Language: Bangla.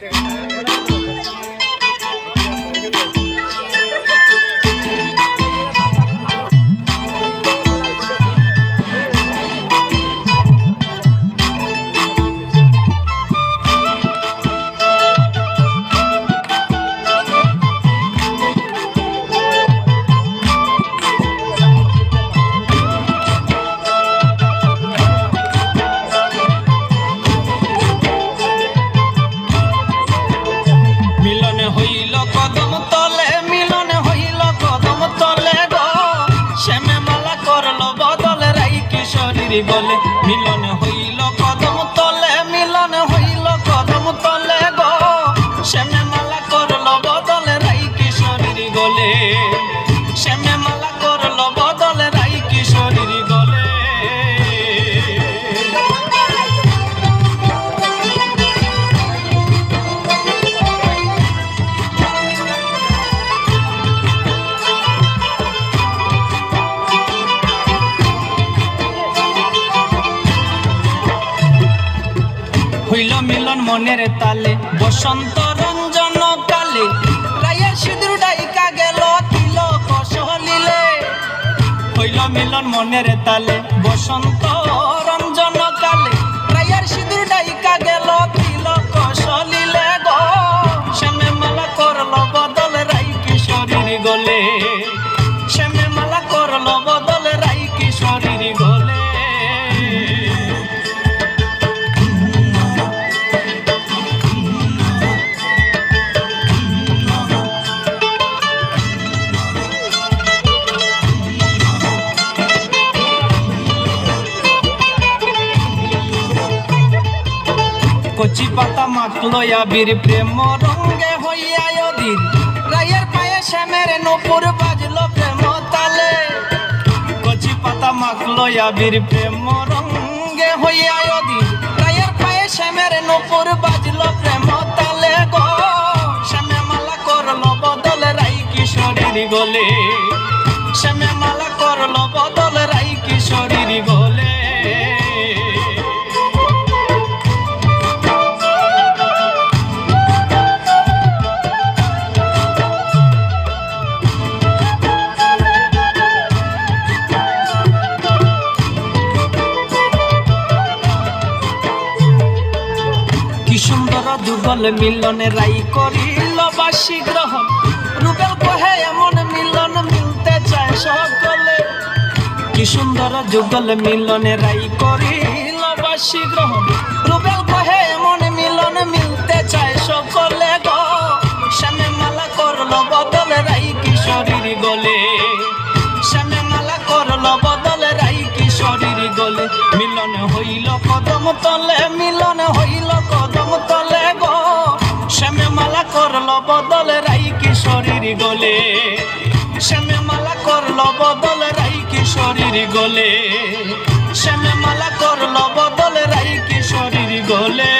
Gracias. মিলন মিলনে হইল হইল মিলন মনের তালে। বসন্ত রঞ্জন কালে রায়ের সিঁদুর ডাইকা গেল তিল কসলিলে হইল মিলন মনের তালে, বসন্ত রঞ্জন কালে রায়ের সিঁদুর ডাইকা গেল তিল কসলিলে গো। শ্যামে মালা করল বদল রাই কিশোরীর গলে। কচি পাতা মাখলো আবির প্রেম রঙ্গে হইয়া অধীর। রায়ের পায়ে শ্যামের নপুর বাজলো প্রেম তালে। কচি পাতা মাখলো আবির প্রেম রঙ্গে হইয়া অধীর। রায়ের পায়ে শ্যামের নপুর বাজলো প্রেম তালে গো। শ্যামে মালা করল বদল রাই কিশোরীর গলে। শ্যামে মালা করল বদল যুগল মিলনে রাই করিল বাসি গ্রহণ। রুবেল কহে এমন মিলন মিলতে চায় সকলে। কি সুন্দর যুগল মিলনে রাই করিল বাসি গ্রহণ। রুবেল কহে এমন মিলন মিলতে চায় সকলে গো। শ্যামে মালা করল বদল রাই কিশোরীর গলে। শ্যামে মালা করল বদল রাই কিশোরীর গলে। মিলন হইল কদম তলে, মিলন হইল কদম তলে। বদল রাইকি শরীর গলে। শ্যামে মালা করল বদল রাইকি শরীর গলে। শ্যামে মালা করল বদল রাইকি শরীর গলে।